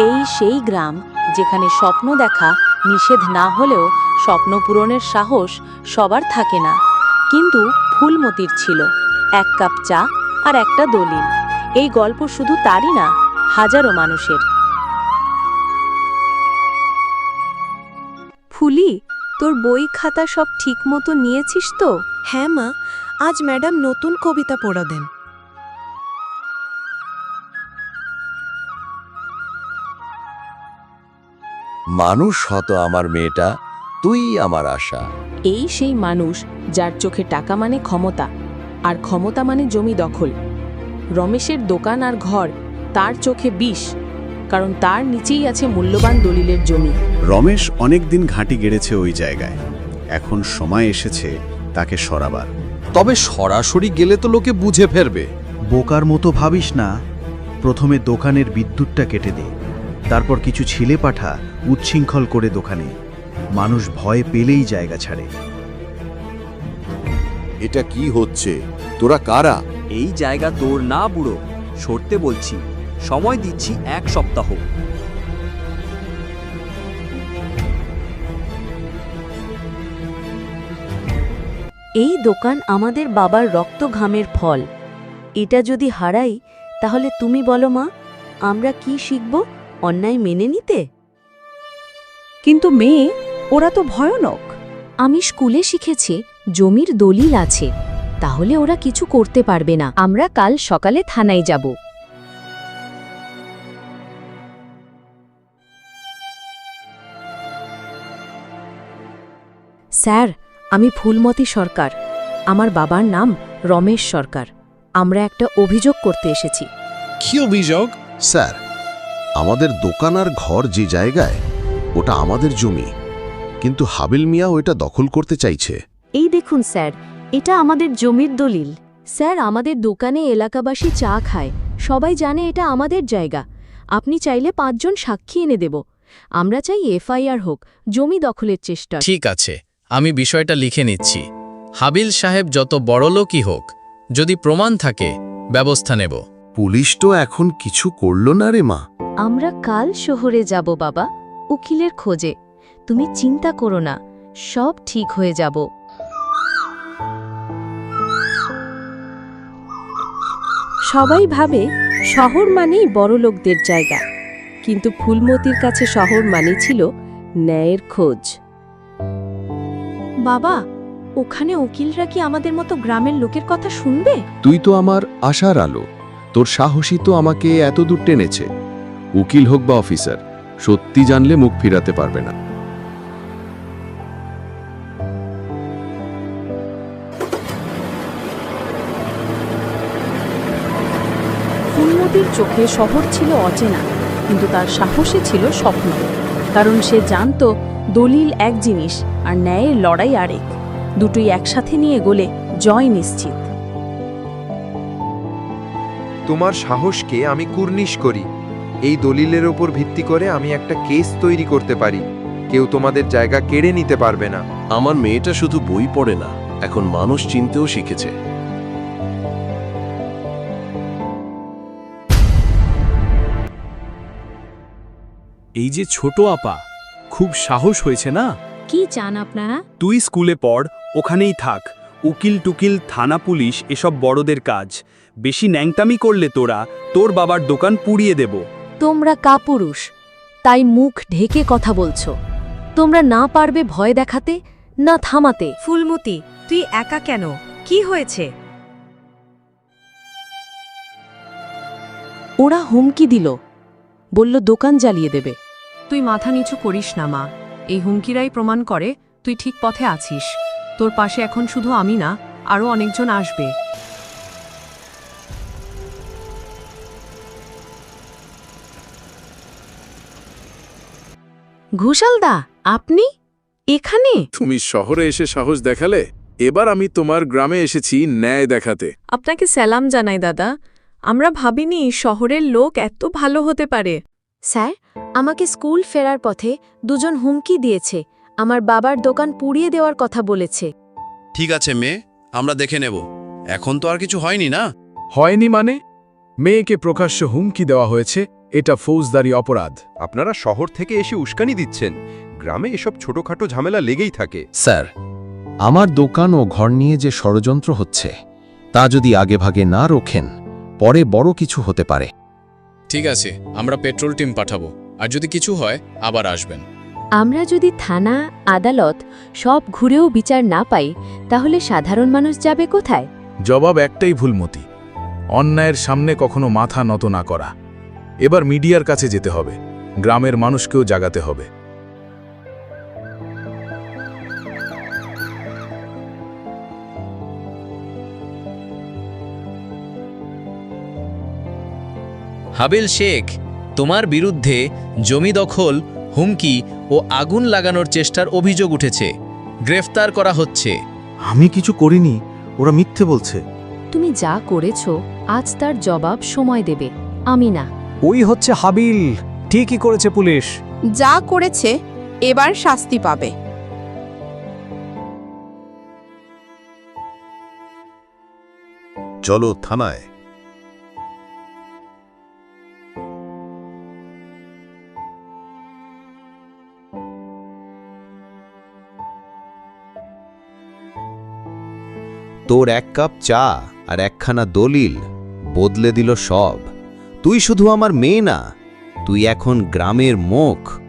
এই সেই গ্রাম যেখানে স্বপ্ন দেখা নিষেধ না হলেও স্বপ্ন পূরণের সাহস সবার থাকে না। কিন্তু ফুলমতির ছিল। এক কাপ চা আর একটা দলিল। এই গল্প শুধু তারই না, হাজারো মানুষের। ফুলি, তোর বই খাতা সব ঠিক মতো নিয়েছিস তো? হ্যাঁ মা, আজ ম্যাডাম নতুন কবিতা পড়া দেন মানুষ হতো আমার মেয়েটা তুই আমার আশা। এই সেই মানুষ যার চোখে টাকা মানে ক্ষমতা আর ক্ষমতা মানে জমি দখল। রমেশের দোকান আর ঘর তার চোখে বিষ কারণ তার নিচেই আছে মূল্যবান দলিলের জমি। রমেশ অনেক দিন ঘাঁটি গেড়েছে ওই জায়গায়। এখন সময় এসেছে তাকে সরাবার। তবে সরাসরি গেলে তো লোকে বুঝে ফেরবে বোকার মতো ভাবিস না। প্রথমে দোকানের বিদ্যুৎটা কেটে দে। তারপর কিছু ছিলে পাঠা উচ্ছৃঙ্খল করে দোকানে। মানুষ ভয় পেলেই জায়গা ছাড়ে। এটা কি হচ্ছে? তোরা কারা? এই জায়গা তোর না বুড়ো। সরতে বলছি সময় দিচ্ছি এক সপ্তাহ। এই দোকান আমাদের বাবার রক্ত ঘামের ফল। এটা যদি হারাই তাহলে তুমি বলো মা আমরা কি শিখব অন্যায় মেনে নিতে? কিন্তু মেয়ে ওরা তো ভয়ানক। আমি স্কুলে শিখেছি জমির দলিল আছে। তাহলে ওরা কিছু করতে পারবে না। আমরা কাল সকালে থানায় যাব। স্যার আমি ফুলমতি সরকার। আমার বাবার নাম রমেশ সরকার। আমরা একটা অভিযোগ করতে এসেছি। কি অভিযোগ? স্যার আমাদের দোকান আর ঘর যে জায়গায় ওটা আমাদের জমি। কিন্তু হাবিল মিয়া ওটা দখল করতে চাইছে। এই দেখুন স্যার এটা আমাদের জমির দলিল। স্যার আমাদের দোকানে এলাকাবাসী চা খায়। সবাই জানে এটা আমাদের জায়গা। আপনি চাইলে পাঁচজন সাক্ষী এনে দেব। আমরা চাই এফআইআর হোক জমি দখলের চেষ্টা। ঠিক আছে আমি বিষয়টা লিখে নিচ্ছি। হাবিল সাহেব যত বড়লোকই হোক যদি প্রমাণ থাকে ব্যবস্থা নেব। পুলিশ তো এখন কিছু করল না রে মা। আমরা কাল শহরে যাব বাবা। উকিলের খোঁজে। তুমি চিন্তা করো না, সব ঠিক হয়ে যাব। সবাই ভাবে শহর মানেই বড়লোকদের জায়গা। কিন্তু ফুলমতির কাছে শহর মানে ছিল ন্যায়ের খোঁজ। বাবা, ওখানে উকিলরা কি আমাদের মতো গ্রামের লোকের কথা শুনবে? তুই তো আমার আশার আলো। তোর সাহসী তো আমাকে এত দূর টেনেছে। উকিল হোক বা অফিসার সত্যি জানলে মুখ ফিরাতে পারবে না। ফুলমতির চোখে শহর ছিল অচেনা কিন্তু তার সাহসে ছিল স্বপ্ন। কারণ সে জানত দলিল এক জিনিস আর ন্যায়ের লড়াই আরেক। দুটোই একসাথে নিয়ে গলে জয় নিশ্চিত। তোমার সাহসকে আমি কুর্নিশ করি। এই দলিলের ওপর ভিত্তি করে আমি একটা কেস তৈরি করতে পারি। কেউ তোমাদের জায়গা কেড়ে নিতে পারবে না। আমার মেয়েটা শুধু বই পড়ে না এখন মানুষ চিনতেও শিখেছে। এই যে ছোট আপা খুব সাহস হয়েছে না? কি চান আপনারা? তুই স্কুলে পড় ওখানেই থাক। উকিল টুকিল থানা পুলিশ এসব বড়দের কাজ। বেশি ন্যাংটামি করলে তোরা তোর বাবার দোকান পুড়িয়ে দেব। তোমরা কাপুরুষ তাই মুখ ঢেকে কথা বলছো। তোমরা না পারবে ভয় দেখাতে না থামাতে। ফুলমতি তুই একা কেন? কি হয়েছে? ওরা হুমকি দিল। বলল দোকান জ্বালিয়ে দেবে। তুই মাথা নিচু করিস না মা। এই হুমকিরাই প্রমাণ করে তুই ঠিক পথে আছিস। তোর পাশে এখন শুধু আমি না আরও অনেকজন আসবে। ঘুষালদা আপনি? এখানে? তুমি শহরে এসে সাহস দেখালে এবার আমি তোমার গ্রামে এসেছি ন্যায় দেখাতে। আপনাকে স্যালাম জানাই দাদা। আমরা ভাবিনি শহরের লোক এত ভালো হতে পারে। স্যার আমাকে স্কুল ফেরার পথে দুজন হুমকি দিয়েছে। আমার বাবার দোকান পুড়িয়ে দেওয়ার কথা বলেছে। ঠিক আছে মেয়ে আমরা দেখে নেব। এখন তো আর কিছু হয়নি না? হয়নি মানে? মেয়েকে প্রকাশ্য হুমকি দেওয়া হয়েছে এটা ফৌজদারি অপরাধ। আপনারা শহর থেকে এসে উস্কানি দিচ্ছেন। গ্রামে এসব ছোটখাটো ঝামেলা লেগেই থাকে। স্যার আমার দোকান ও ঘর নিয়ে যে ষড়যন্ত্র হচ্ছে তা যদি আগেভাগে না রোখেন পরে বড় কিছু হতে পারে। ঠিক আছে আমরা পেট্রোল টিম পাঠাবো। আর যদি কিছু হয় আবার আসবেন। আমরা যদি থানা আদালত সব ঘুরেও বিচার না পাই তাহলে সাধারণ মানুষ যাবে কোথায়? জবাব একটাই ভুলমতি। অন্যায়ের সামনে কখনো মাথা নত না করা। এবার মিডিয়ার কাছে যেতে হবে। গ্রামের মানুষকেও জাগাতে হবে। হাবিল শেখ তোমার বিরুদ্ধে জমি দখল হুমকি ও আগুন লাগানোর চেষ্টার অভিযোগ উঠেছে। গ্রেফতার করা হচ্ছে। আমি কিছু করিনি ওরা মিথ্যে বলছে। তুমি যা করেছ আজ তার জবাব সময় দেবে। আমি না। ওই হচ্ছে হাবিল। ঠিকই করেছে পুলিশ। যা করেছে এবার শাস্তি পাবে। চলো থানায়। তোর এক কাপ চা আর একখানা দলিল বদলে দিল সব। তুই শুধু আমার মেয়ে না তুই এখন গ্রামের মুখ।